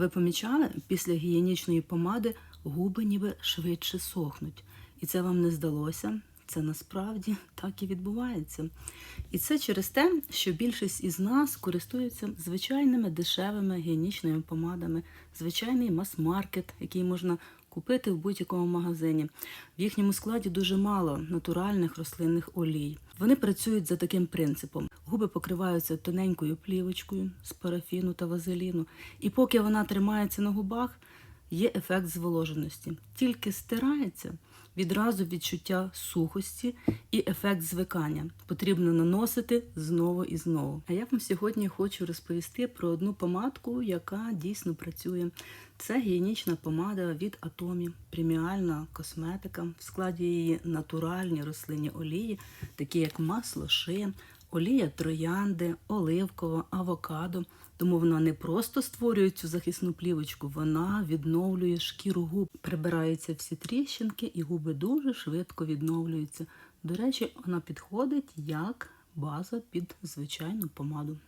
ви помічали, після гігієнічної помади губи ніби швидше сохнуть. І це вам не здалося. Це насправді так і відбувається. І це через те, що більшість із нас користуються звичайними дешевими гігієнічними помадами, звичайний мас-маркет, який можна купити в будь-якому магазині. В їхньому складі дуже мало натуральних рослинних олій. Вони працюють за таким принципом: губи покриваються тоненькою плівочкою з парафіну та вазеліну, і поки вона тримається на губах, є ефект зволоженості. Тільки стирається відразу відчуття сухості і ефект звикання. Потрібно наносити знову і знову. А я вам сьогодні хочу розповісти про одну помадку, яка дійсно працює. Це гігієнічна помада від Атомі, преміальна косметика. В складі її натуральні рослинні олії, такі як масло ши, олія троянди, оливкова, авокадо. Тому вона не просто створює цю захисну плівочку, вона відновлює шкіру губ, прибираються всі тріщинки, і губи дуже швидко відновлюються. До речі, вона підходить як база під звичайну помаду.